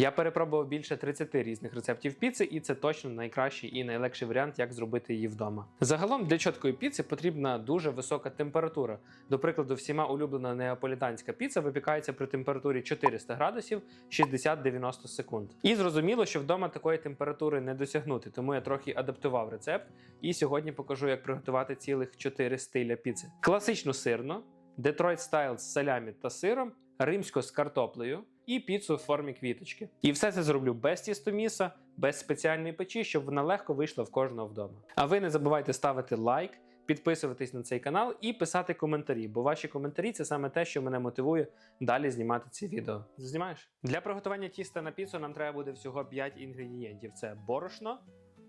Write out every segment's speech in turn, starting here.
Я перепробував більше 30 різних рецептів піци, і це точно найкращий і найлегший варіант, як зробити її вдома. Загалом для чіткої піци потрібна дуже висока температура. До прикладу, всіма улюблена неаполітанська піца випікається при температурі 400 градусів 60-90 секунд. І зрозуміло, що вдома такої температури не досягнути, тому я трохи адаптував рецепт. І сьогодні покажу, як приготувати цілих 4 стиля піци: класичну сирну, Детройт стайл з салямі та сиром, римську з картоплею і піцу в формі квіточки. І все це зроблю без тістоміса, без спеціальної печі, щоб вона легко вийшла в кожного вдома. А ви не забувайте ставити лайк, підписуватись на цей канал і писати коментарі, бо ваші коментарі це саме те, що мене мотивує далі знімати ці відео. Знімаєш? Для приготування тіста на піцу нам треба буде всього 5 інгредієнтів: це борошно,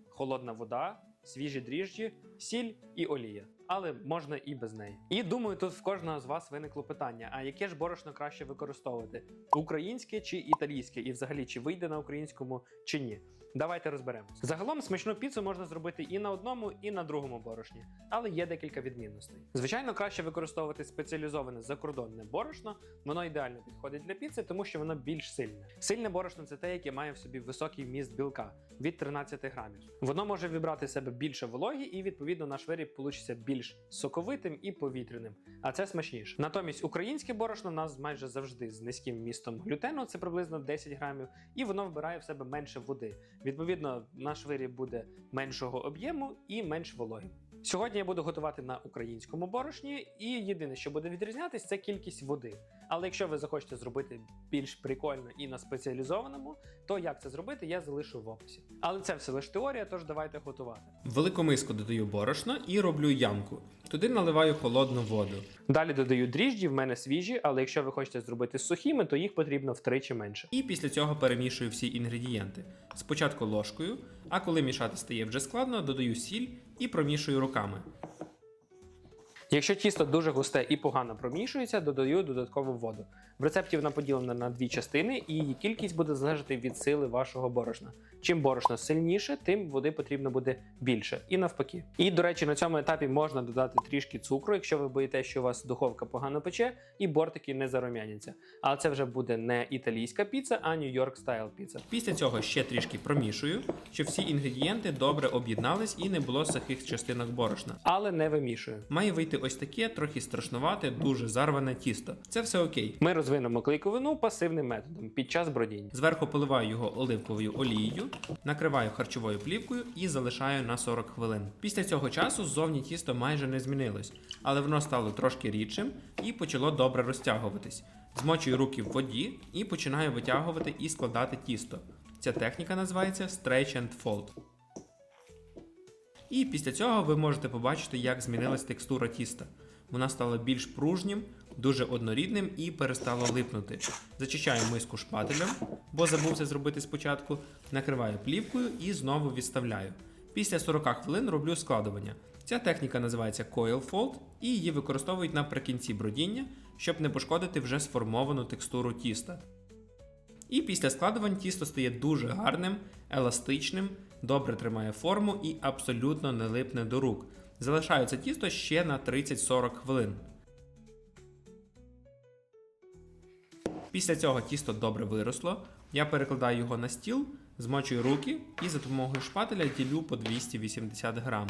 холодна вода, свіжі дріжджі, сіль і олія. Але можна і без неї. І думаю, тут в кожного з вас виникло питання: а яке ж борошно краще використовувати: українське чи італійське, і взагалі чи вийде на українському чи ні. Давайте розберемося. Загалом смачну піцу можна зробити і на одному, і на другому борошні, але є декілька відмінностей. Звичайно, краще використовувати спеціалізоване закордонне борошно. Воно ідеально підходить для піци, тому що воно більш сильне. Сильне борошно це те, яке має в собі високий вміст білка від 13 грамів. Воно може вібрати в себе більше вологі, і відповідно наш виріб получиться більш соковитим і повітряним. А це смачніше. Натомість українське борошно в нас майже завжди з низьким вмістом глютену, це приблизно 10 грамів, і воно вбирає в себе менше води. Відповідно, наш виріб буде меншого об'єму і менш вологим. Сьогодні я буду готувати на українському борошні, і єдине, що буде відрізнятись, це кількість води. Але якщо ви захочете зробити більш прикольно і на спеціалізованому, то як це зробити, я залишу в описі. Але це все лише теорія, тож давайте готувати. Велику миску додаю борошно і роблю ямку. Туди наливаю холодну воду. Далі додаю дріжджі, в мене свіжі, але якщо ви хочете зробити сухими, то їх потрібно втричі менше. І після цього перемішую всі інгредієнти. Спочатку ложкою, а коли мішати стає вже складно, додаю сіль і промішую руками. Якщо тісто дуже густе і погано промішується, додаю додаткову воду. В рецепті вона поділена на дві частини, і її кількість буде залежати від сили вашого борошна. Чим борошно сильніше, тим води потрібно буде більше, і навпаки. І до речі, на цьому етапі можна додати трішки цукру, якщо ви боїтеся, що у вас духовка погано пече, і бортики не зарум'яняться. Але це вже буде не італійська піца, а Нью-Йорк стайл піца. Після цього ще трішки промішую, щоб всі інгредієнти добре об'єднались і не було сухих частинок борошна. Але не вимішую. Має вийти ось таке, трохи страшнувате, дуже зарване тісто. Це все окей. Ми розвинемо клейковину пасивним методом під час бродіння. Зверху поливаю його оливковою олією, накриваю харчовою плівкою і залишаю на 40 хвилин. Після цього часу ззовні тісто майже не змінилось, але воно стало трошки рідшим і почало добре розтягуватись. Змочую руки в воді і починаю витягувати і складати тісто. Ця техніка називається Stretch and Fold. І після цього ви можете побачити, як змінилась текстура тіста. Вона стала більш пружнім, дуже однорідним і перестало липнути. Зачищаю миску шпателем, бо забув це зробити спочатку. Накриваю плівкою і знову відставляю. Після 40 хвилин роблю складування. Ця техніка називається Coil Fold і її використовують наприкінці бродіння, щоб не пошкодити вже сформовану текстуру тіста. І після складувань тісто стає дуже гарним, еластичним, добре тримає форму і абсолютно не липне до рук. Залишаю це тісто ще на 30-40 хвилин. Після цього тісто добре виросло. Я перекладаю його на стіл, змочую руки і за допомогою шпателя ділю по 280 грам.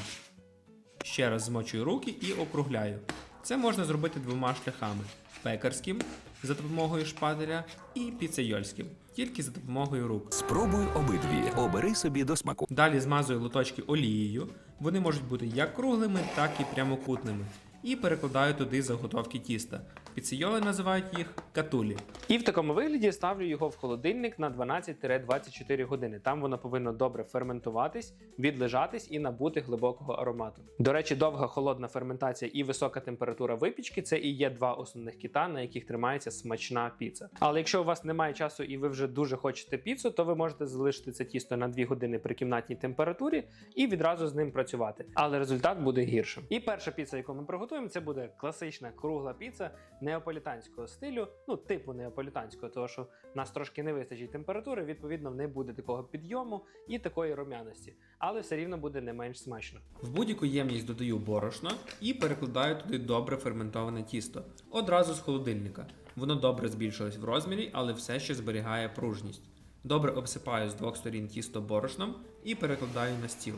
Ще раз змочую руки і округляю. Це можна зробити двома шляхами: пекарським за допомогою шпателя і піцейольським, тільки за допомогою рук. Спробуй обидві. Обери собі до смаку. Далі змазую лоточки олією. Вони можуть бути як круглими, так і прямокутними. І перекладаю туди заготовки тіста. Піцейоли називають їх катулі. І в такому вигляді ставлю його в холодильник на 12-24 години. Там воно повинно добре ферментуватись, відлежатись і набути глибокого аромату. До речі, довга холодна ферментація і висока температура випічки це і є два основних кита, на яких тримається смачна піца. Але якщо у вас немає часу і ви вже дуже хочете піцу, то ви можете залишити це тісто на 2 години при кімнатній температурі і відразу з ним працювати. Але результат буде гіршим. І перша піца, яку ми приготуємо, це буде класична кругла піца неаполітанського стилю, ну типу неаполітанського, тому що в нас трошки не вистачить температури, відповідно, не буде такого підйому і такої румяності, але все рівно буде не менш смачно. В будь-яку ємність додаю борошно і перекладаю туди добре ферментоване тісто. Одразу з холодильника. Воно добре збільшилось в розмірі, але все ще зберігає пружність. Добре обсипаю з двох сторін тісто борошном і перекладаю на стіл.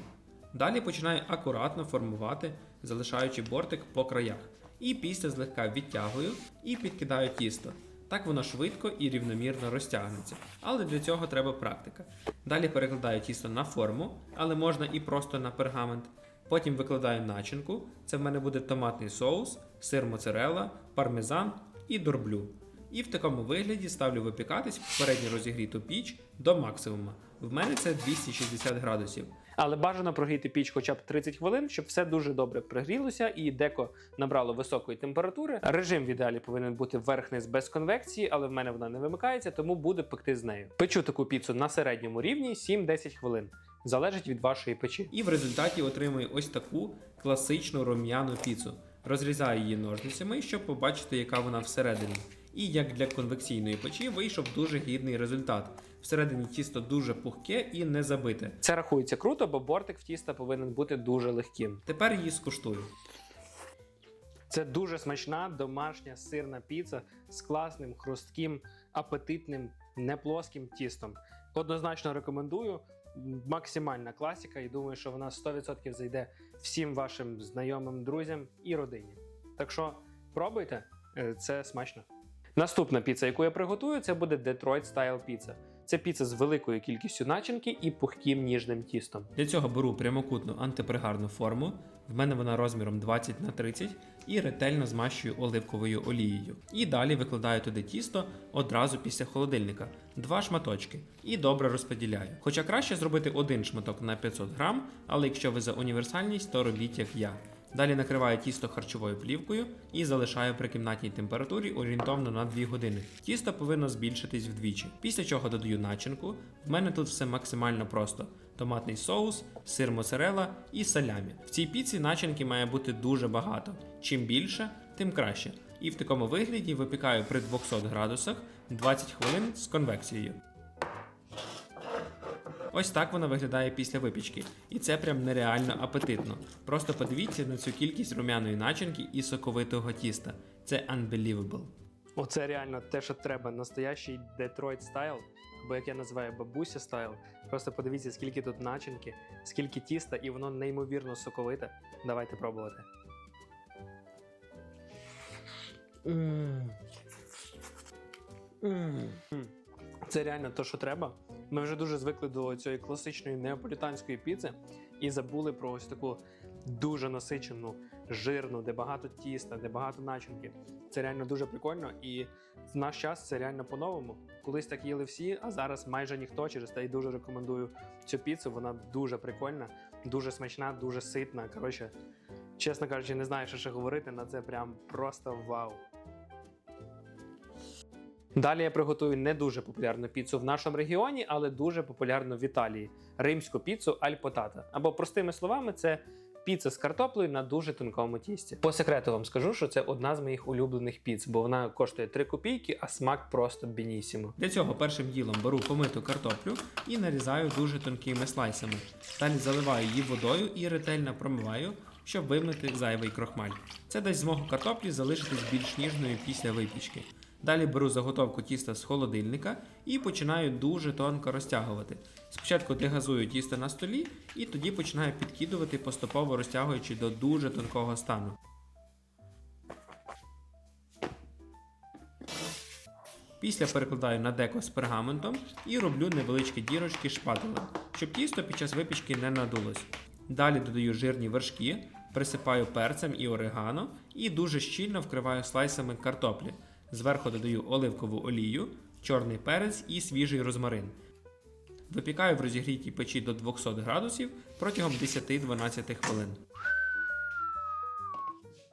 Далі починаю акуратно формувати, залишаючи бортик по краях. І після злегка відтягую і підкидаю тісто. Так воно швидко і рівномірно розтягнеться. Але для цього треба практика. Далі перекладаю тісто на форму, але можна і просто на пергамент. Потім викладаю начинку. Це в мене буде томатний соус, сир моцарелла, пармезан і дорблю. І в такому вигляді ставлю випікатись в попередньо розігріту піч до максимума. В мене це 260 градусів. Але бажано прогріти піч хоча б 30 хвилин, щоб все дуже добре пригрілося і деко набрало високої температури. Режим в ідеалі повинен бути верх-низ без конвекції, але в мене вона не вимикається, тому буде пекти з нею. Печу таку піцу на середньому рівні 7-10 хвилин. Залежить від вашої печі. І в результаті отримую ось таку класичну рум'яну піцу. Розрізаю її ножницями, щоб побачити, яка вона всередині. І як для конвекційної печі вийшов дуже гідний результат. Всередині тісто дуже пухке і не забите. Це рахується круто, бо бортик в тіста повинен бути дуже легким. Тепер її скуштую. Це дуже смачна домашня сирна піца з класним, хрустким, апетитним, неплоским тістом. Однозначно рекомендую. Максимальна класіка, і думаю, що вона 100% зайде всім вашим знайомим, друзям і родині. Так що пробуйте, е, це смачно. Наступна піца, яку я приготую, це буде Detroit Style Pizza. Це піца з великою кількістю начинки і пухким ніжним тістом. Для цього беру прямокутну антипригарну форму. В мене вона розміром 20 на 30 і ретельно змащую оливковою олією. І далі викладаю туди тісто одразу після холодильника, два шматочки, і добре розподіляю. Хоча краще зробити один шматок на 500 грам, але якщо ви за універсальність, то робіть як я. Далі накриваю тісто харчовою плівкою і залишаю при кімнатній температурі орієнтовно на 2 години. Тісто повинно збільшитись вдвічі. Після чого додаю начинку. В мене тут все максимально просто: томатний соус, сир моцарелла і салямі. В цій піці начинки має бути дуже багато. Чим більше, тим краще. І в такому вигляді випікаю при 200 градусах 20 хвилин з конвекцією. Ось так вона виглядає після випічки, і це прям нереально апетитно. Просто подивіться на цю кількість рум'яної начинки і соковитого тіста. Це unbelievable. Оце реально те, що треба. Настоящий Detroit стайл, або як я називаю бабуся стайл. Просто подивіться, скільки тут начинки, скільки тіста, і воно неймовірно соковите. Давайте пробувати. М. М. Це реально те, що треба. Ми вже дуже звикли до цієї класичної неаполітанської піци і забули про ось таку дуже насичену, жирну, де багато тіста, де багато начинки. Це реально дуже прикольно, і в наш час це реально по-новому. Колись так їли всі, а зараз майже ніхто. Через те й дуже рекомендую цю піцу. Вона дуже прикольна, дуже смачна, дуже ситна. Коротше, чесно кажучи, не знаю, що ще говорити. На це прям просто вау. Далі я приготую не дуже популярну піцу в нашому регіоні, але дуже популярну в Італії римську піцу аль потата. Або простими словами, це піца з картоплею на дуже тонкому тісті. По секрету вам скажу, що це одна з моїх улюблених піц, бо вона коштує 3 копійки, а смак просто бенісімо. Для цього першим ділом беру помиту картоплю і нарізаю дуже тонкими слайсами. Далі заливаю її водою і ретельно промиваю, щоб вимити зайвий крохмаль. Це дасть змогу картоплі залишитись більш ніжною після випічки. Далі беру заготовку тіста з холодильника і починаю дуже тонко розтягувати. Спочатку дегазую тісто на столі і тоді починаю підкидувати, поступово розтягуючи до дуже тонкого стану. Після перекладаю на деко з пергаментом і роблю невеличкі дірочки шпателем, щоб тісто під час випічки не надулось. Далі додаю жирні вершки, присипаю перцем і орегано і дуже щільно вкриваю слайсами картоплі. Зверху додаю оливкову олію, чорний перець і свіжий розмарин. Випікаю в розігрітій печі до 200 градусів протягом 10-12 хвилин.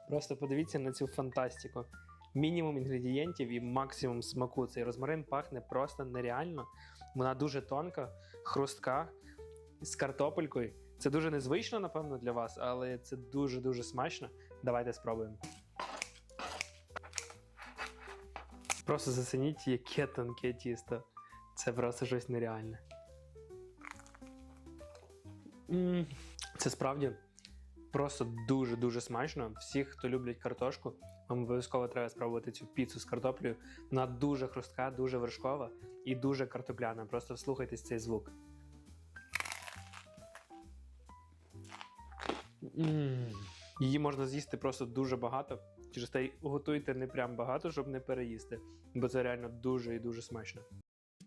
Просто подивіться на цю фантастику. Мінімум інгредієнтів і максимум смаку. Цей розмарин пахне просто нереально. Вона дуже тонка, хрустка з картопелькою. Це дуже незвично, напевно, для вас, але це дуже-дуже смачно. Давайте спробуємо. Просто зацініть, яке тонке тісто. Це просто щось нереальне. Це справді Просто дуже-дуже смачно. Всіх, хто люблять картошку, вам обов'язково треба спробувати цю піцу з картоплею. Вона дуже хрустка, дуже вершкова і дуже картопляна. Просто слухайтесь цей звук. Її можна з'їсти просто дуже багато. Через те й готуйте не прям багато, щоб не переїсти, бо це реально дуже і дуже смачно.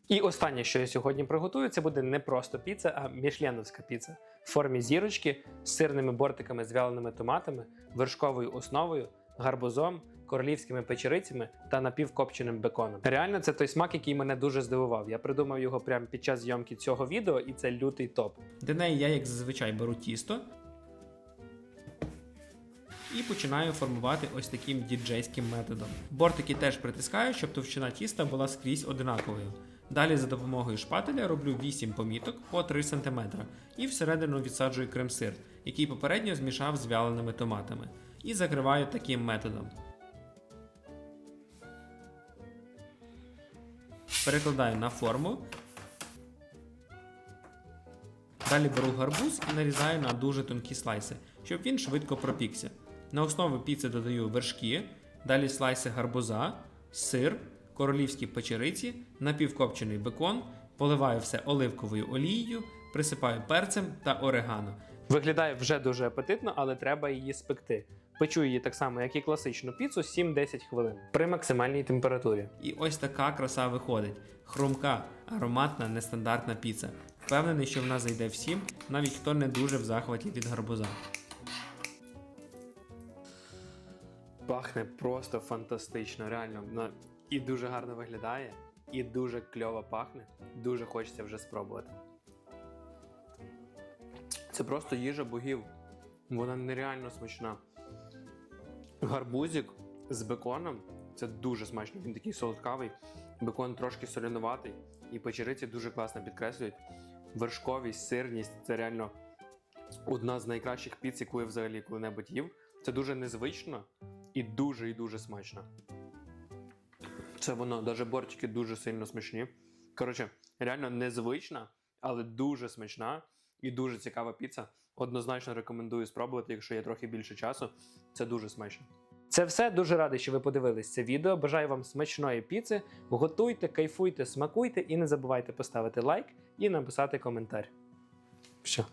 І останнє, що я сьогодні приготую, це буде не просто піца, а мішленовська піца в формі зірочки з сирними бортиками з вяленими томатами, вершковою основою, гарбузом, королівськими печерицями та напівкопченим беконом. Реально, це той смак, який мене дуже здивував. Я придумав його прямо під час зйомки цього відео, і це лютий топ. Для неї я, як зазвичай, беру тісто і починаю формувати ось таким діджейським методом. Бортики теж притискаю, щоб товщина тіста була скрізь одинаковою. Далі за допомогою шпателя роблю 8 поміток по 3 см і всередину відсаджую крем-сир, який попередньо змішав з вяленими томатами. І закриваю таким методом. Перекладаю на форму Далі беру гарбуз і нарізаю на дуже тонкі слайси, щоб він швидко пропікся. На основу піци додаю вершки, далі слайси гарбуза, сир, королівські печериці, напівкопчений бекон, поливаю все оливковою олією, присипаю перцем та орегано. Виглядає вже дуже апетитно, але треба її спекти. Печу її так само, як і класичну піцу, 7-10 хвилин при максимальній температурі. І ось така краса виходить: хрумка, ароматна, нестандартна піца. Впевнений, що вона зайде всім, навіть хто не дуже в захваті від гарбуза. Пахне просто фантастично, реально. І дуже гарно виглядає, і дуже кльово пахне. Дуже хочеться вже спробувати. Це просто їжа богів. Вона нереально смачна. Гарбузик з беконом це дуже смачно. Він такий солодкавий, бекон трошки солянуватий, і печериці дуже класно підкреслюють. Вершковість, сирність це реально одна з найкращих піц, яку я взагалі коли-небудь їв. Це дуже незвично і дуже і дуже смачно. Це воно, навіть бортики дуже сильно смачні. Коротше, реально незвична, але дуже смачна і дуже цікава піца. Однозначно рекомендую спробувати, якщо є трохи більше часу. Це дуже смачно. Це все дуже радий, що ви подивились це відео. Бажаю вам смачної піци. Готуйте, кайфуйте, смакуйте і не забувайте поставити лайк і написати коментар. Все.